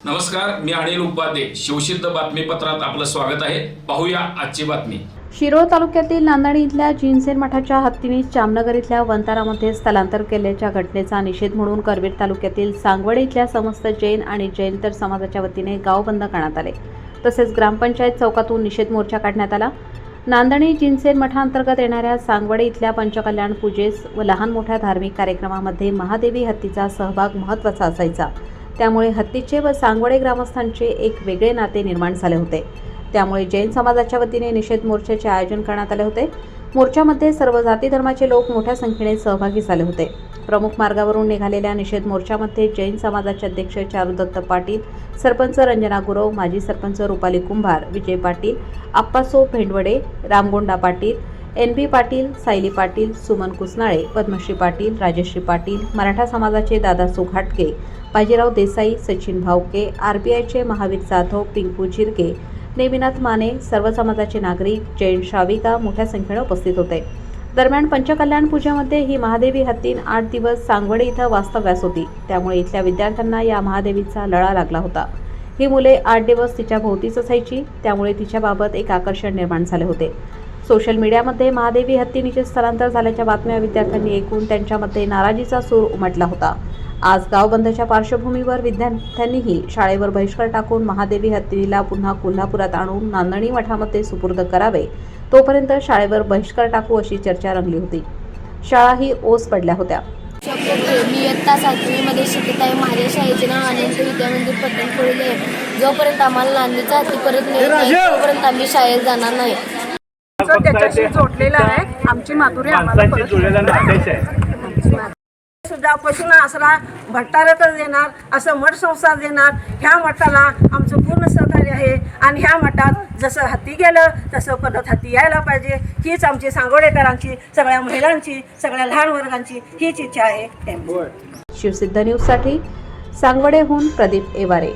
नमस्कार मी अनिल उपाध्ये. शिवसिद्ध बातमीपत्रात आपलं स्वागत आहे. पाहूया आजची बातमी. शिरोळ तालुक्यातील नांदणी इथल्या जिनसेन मठाच्या हत्तीने जामनगर इथल्या वंतारामध्ये स्थलांतर केल्याच्या घटनेचा निषेध म्हणून करवीर तालुक्यातील सांगवडे इथल्या समस्त जैन आणि जैनतर समाजाच्या वतीने गाव बंद करण्यात आले. तसेच ग्रामपंचायत चौकातून निषेध मोर्चा काढण्यात आला. नांदणी जिनसेन मठांतर्गत येणाऱ्या सांगवडे इथल्या पंचकल्याण पूजेस व लहान मोठ्या धार्मिक कार्यक्रमामध्ये महादेवी हत्तीचा सहभाग महत्त्वाचा असायचा. त्यामुळे हत्तीचे व सांगवडे ग्रामस्थांचे एक वेगळे नाते निर्माण झाले होते. त्यामुळे जैन समाजाच्या वतीने निषेध मोर्चाचे आयोजन करण्यात आले होते. मोर्चामध्ये सर्व जाती धर्माचे लोक मोठ्या संख्येने सहभागी झाले होते. प्रमुख मार्गावरून निघालेल्या निषेध मोर्चामध्ये जैन समाजाचे अध्यक्ष चारुदत्त पाटील सरपंच रंजना गुरव माजी सरपंच रुपाली कुंभार विजय पाटील आप्पासो भेंडवडे रामगोंडा पाटील एन बी पाटील सायली पाटील सुमन कुसनाळे पद्मश्री पाटील राजश्री पाटील मराठा समाजाचे दादा घाटगे बाजीराव देसाई सचिन भावके आर बी आयचे महावीर जाधव पिंकू झिरके नेमिनाथ माने सर्व समाजाचे नागरिक जैन श्राविका मोठ्या संख्येने उपस्थित होते. दरम्यान पंचकल्याण पूजेमध्ये ही महादेवी हत्तीन आठ दिवस सांगवडे इथं वास्तव्यास होती. त्यामुळे इथल्या विद्यार्थ्यांना या महादेवीचा लळा लागला होता. ही मुले आठ दिवस तिच्या भोवतीच असायची त्यामुळे तिच्याबाबत एक आकर्षण निर्माण झाले होते. सोशल मीडियामध्ये महादेवी हत्तीनीचे स्थलांतर झाल्याच्या बातम्या विद्यार्थ्यांनी ऐकून त्यांच्यामध्ये नाराजीचा सूर उमटला होता. आज गाव बंदच्या पार्श्वभूमीवर विद्यार्थ्यांनीही शाळेवर बहिष्कार टाकून महादेवी हत्तीला पुन्हा कोल्हापुरात आणून नांदणी मठामध्ये सुपूर्द करावे तोपर्यंत शाळेवर बहिष्कार टाकू अशी चर्चा रंगली होती. शाळाही ओस पडल्या होत्या. मी इयत्ता सातवीमध्ये शिकत आहे. माझ्या शाळेचे नाव अनंत विद्यामंदिर पट्टणखोडीले आहे. जोपर्यंत आम्हाला नांदीचा हत्ती परत मिळत नाही तोपर्यंत आम्ही शाळेत जाणार नाही. त्याच्याशी जोडलेलं आहे. आमची माधुरी आम्हाला माणसांची परत जुळलेला नातेच आहे. सुद्धा पशुना आसरा भट्टारकच देणार असं मठ संस्था देणार. ह्या मठाला आमचं पूर्ण सहकार्य आहे. आणि ह्या मठात जसं हत्ती गेलं तसं परत हत्ती यायला पाहिजे. हीच आमची सांगोडेकरांची सगळ्या महिलांची सगळ्या लहान वर्गांची हीच इच्छा आहे. शिवसिद्ध न्यूजसाठी सांगोडेहून प्रदीप एवारे.